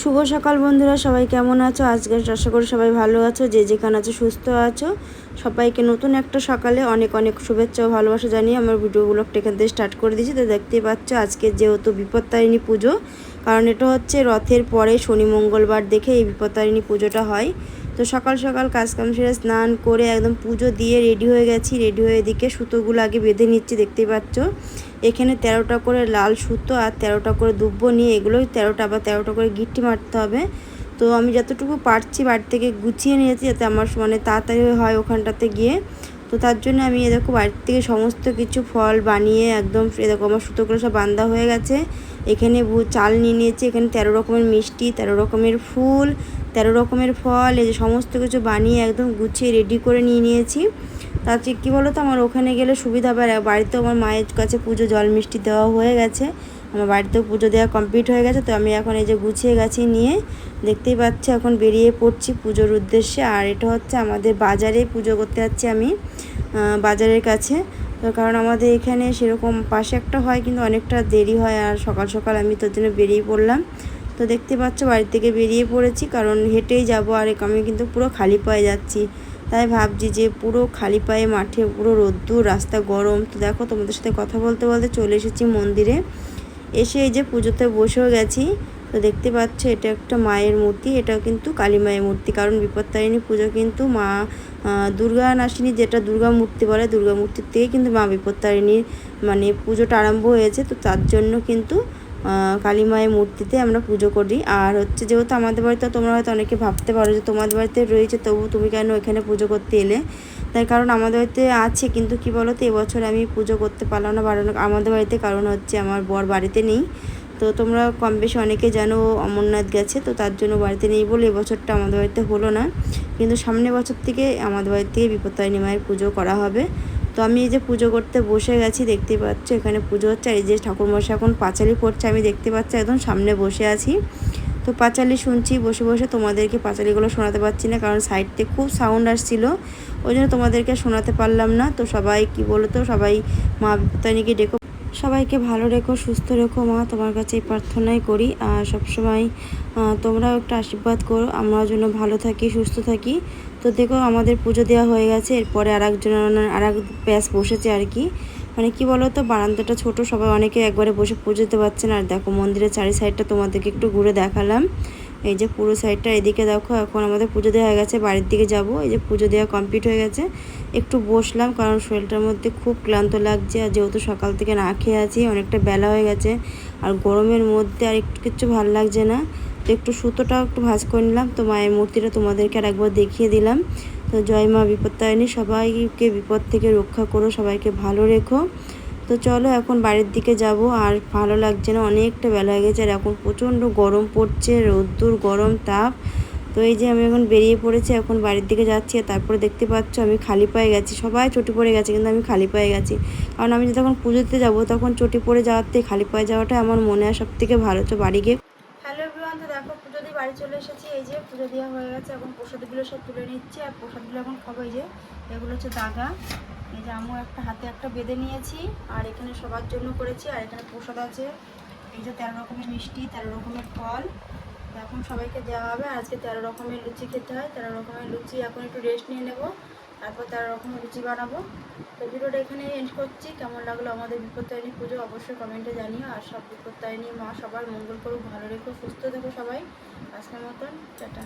শুভ সকাল বন্ধুরা, সবাই কেমন আছো? আজকে আশা করি সবাই ভালো আছো, যে যেখানে আছো সুস্থ আছো। সবাইকে নতুন একটা সকালে অনেক অনেক শুভেচ্ছা ও ভালোবাসা জানিয়ে আমার ভিডিও ব্লগটা এখান থেকে স্টার্ট করে দিয়েছি। তো দেখতেই পাচ্ছ, আজকে যেহেতু বিপত্তারিণী পুজো, কারণ এটা হচ্ছে রথের পরে শনি মঙ্গলবার দেখে এই বিপত্তারিণী পুজোটা হয়। তো সকাল সকাল কাজকাম সেরে স্নান করে একদম পুজো দিয়ে রেডি হয়ে গেছি। রেডি হয়ে এদিকে সুতোগুলো আগে বেঁধে নিচ্ছি, দেখতেই পাচ্ছ। এখানে তেরোটা করে লাল সুতো আর তেরোটা করে দুব্বো নিয়ে এগুলো তেরোটা বা তেরোটা করে গিট্টি মারতে হবে। তো আমি যতটুকু পারছি বাড়ি থেকে গুছিয়ে নিয়েছি যাতে আমার মানে তাড়াতাড়ি হয় ওখানটাতে গিয়ে। তো তার জন্য আমি এরকম বাড়ির থেকে সমস্ত কিছু ফল বানিয়ে একদম এরকম আমার সুতোগুলো সব বান্ধা হয়ে গেছে। এখানে চাল নিয়ে নিয়েছি, এখানে তেরো রকমের মিষ্টি, তেরো রকমের ফুল, তেরো রকমের ফল, এই যে সমস্ত কিছু বানিয়ে একদম গুছিয়ে রেডি করে নিয়ে নিয়েছি। তাতে কী বলো তো আমার ওখানে গেলে সুবিধা বাড়িতেও আমার মায়ের কাছে পুজো জল মিষ্টি দেওয়া হয়ে গেছে। আমার বাড়িতেও পুজো দেওয়া কমপ্লিট হয়ে গেছে, তো আমি এখন এই যে গুছিয়ে গেছি নিয়ে দেখতেই পাচ্ছি এখন বেরিয়ে পড়ছি পুজোর উদ্দেশ্যে। আর এটা হচ্ছে আমাদের বাজারে পুজো করতে যাচ্ছি আমি বাজারের কাছে। তো কারণ আমাদের এখানে সেরকম পাশে একটা হয়, কিন্তু অনেকটা দেরি হয় আর সকাল সকাল আমি তোর জন্য বেরিয়ে পড়লাম। তো দেখতে পাচ্ছ বাড়ি থেকে বেরিয়ে পড়েছি, কারণ হেঁটেই যাব আর এক আমি কিন্তু পুরো খালি পায়ে যাচ্ছি। তাই ভাবছি যে পুরো খালি পায়ে মাঠে পুরো রোদ্দুর, রাস্তা গরম। তো দেখো তোমাদের সাথে কথা বলতে বলতে চলে এসেছি মন্দিরে। এসে এই যে পুজোতে বসেও গেছি। তো দেখতে পাচ্ছ, এটা একটা মায়ের মূর্তি, এটাও কিন্তু কালী মায়ের মূর্তি। কারণ বিপত্তারিণী পুজো কিন্তু মা দুর্গা নাসিনী যেটা দুর্গা মূর্তি বলে, দুর্গা মূর্তির থেকে কিন্তু মা বিপত্তারিণীর মানে পুজোটা আরম্ভ হয়েছে। তো তার জন্য কিন্তু কালী মায়ের মূর্তিতে আমরা পুজো করি। আর হচ্ছে যেহেতু আমাদের বাড়িতে, তোমরা হয়তো অনেকে ভাবতে পারো যে তোমাদের বাড়িতে রয়েছে, তবু তুমি কেন এখানে পুজো করতে এলে? তাই কারণ আমাদের বাড়িতে আছে, কিন্তু কি বলো তো এবছর আমি পুজো করতে পারলাম না, বাড়ানো, আমাদের বাড়িতে কারণ হচ্ছে আমার বর বাড়িতে নেই। তো তোমরা কম বেশি অনেকে জানো, অমরনাথ গেছে, তো তার জন্য বাড়িতে নেই বলে এবছরটা আমাদের বাড়িতে হলো না। কিন্তু সামনের বছর থেকে আমাদের বাড়ি থেকে বিপত্তারিণী মায়ের পুজো করা হবে। তো আমি এই যে পুজো করতে বসে গেছি, দেখতে পাচ্ছ এখানে পুজো হচ্ছে এই যে ঠাকুরমশাই এখন পাঁচালি পড়ছে, আমি দেখতে পাচ্ছি একদম সামনে বসে আছি। তো পাঁচালি শুনছি, বসে বসে তোমাদেরকে পাঁচালিগুলো শোনাতে পারছি না, কারণ সাইডতে খুব সাউন্ড আসছিল। ওই জন্য তোমাদেরকে শোনাতে পারলাম না। তো সবাই কি বলো তো সবাই মা বিপত্তানিকে ডেকো, সবাইকে ভালো রেখো, সুস্থ রেখো মা, তোমার কাছে এই প্রার্থনাই করি। আর সবসময় তোমরাও একটা আশীর্বাদ করো, আমরাও যেন ভালো থাকি, সুস্থ থাকি। তো দেখো আমাদের পুজো দেওয়া হয়ে গেছে, এরপরে আর একজন আর এক ব্যাস বসেছে আর কি। মানে কি বলো তো বারান্দাটা ছোট, সবাই অনেকে একবারে বসে পুজো দিতে পারছে না। আর দেখো মন্দিরের চারি সাইডটা তোমাদেরকে একটু ঘুরে দেখালাম। এই যে পুরো সাইডটা, এদিকে দেখো এখন আমাদের পুজো দেওয়া হয়ে গেছে, বাড়ির দিকে যাব। এই যে পুজো দেওয়া কমপ্লিট হয়ে গেছে। একটু বসলাম কারণ শরীরটার মধ্যে খুব ক্লান্ত লাগছে। আর যেহেতু সকাল থেকে না খেয়ে আছি, অনেকটা বেলা হয়ে গেছে। আর গরমের মধ্যে আর একটু কিছু ভালো লাগছে না। তো একটু সুতোটাও একটু ভাজ করে নিলাম। তো মায়ের মূর্তিটা তোমাদেরকে আর একবার দেখিয়ে দিলাম। তো জয় মা বিপত্তায়নী সবাইকে বিপদ থেকে রক্ষা করো, সবাইকে ভালো রেখো। তো চলো এখন বাড়ির দিকে যাব, আর ভালো লাগছে না, অনেকটা বেলা হয়ে গেছে, আর এখন প্রচণ্ড গরম পড়ছে, রোদ্দুর, গরম তাপ। তো এই যে আমি এখন বেরিয়ে পড়েছি, এখন বাড়ির দিকে যাচ্ছি, আর তারপরে দেখতে পাচ্ছ আমি খালি পায়ে গেছি। সবাই চটি পড়ে গেছে, কিন্তু আমি খালি পায়ে গেছি। কারণ আমি যখন পুজোতে যাব, তখন চটি পড়ে যাওয়ার থেকে খালি পায়ে যাওয়াটা আমার মনে হয় সবথেকে ভালো। তো বাড়ি গিয়ে হ্যালো এভরিওয়ান তো দেখো পুজো দিয়ে বাড়ি চলে এসেছি, এই যে পুজো দেওয়া হয়ে গেছে, এখন প্রসাদগুলো সব তুলে নিচ্ছি, আর প্রসাদগুলো এখন খাব যে, এগুলো হচ্ছে দাগা। এই যে আমিও একটা হাতে একটা বেঁধে নিয়েছি, আর এখানে সবার জন্য করেছি, আর এখানে প্রসাদ আছে। এই যে তেরো রকমের মিষ্টি, তেরো রকমের ফল। এখন সবাইকে দেওয়া হবে আজকে তেরো রকমের লুচি খেতে হয়, তেরো রকমের লুচি এখন একটু রেস্ট নিয়ে নেব। তারপর তার রকম রুচি বানাবো। তো ভিডিওটা এখানে এন্ড করছি। কেমন লাগল আমাদের বিপত্তায়নী পুজো অবশ্যই কমেন্টে জানিও। আর সব বিপত্তায়নী মা সবার মঙ্গল করুক, ভালো রেখো, সুস্থ থেকো সবাই। আজকের মতন, টাটা।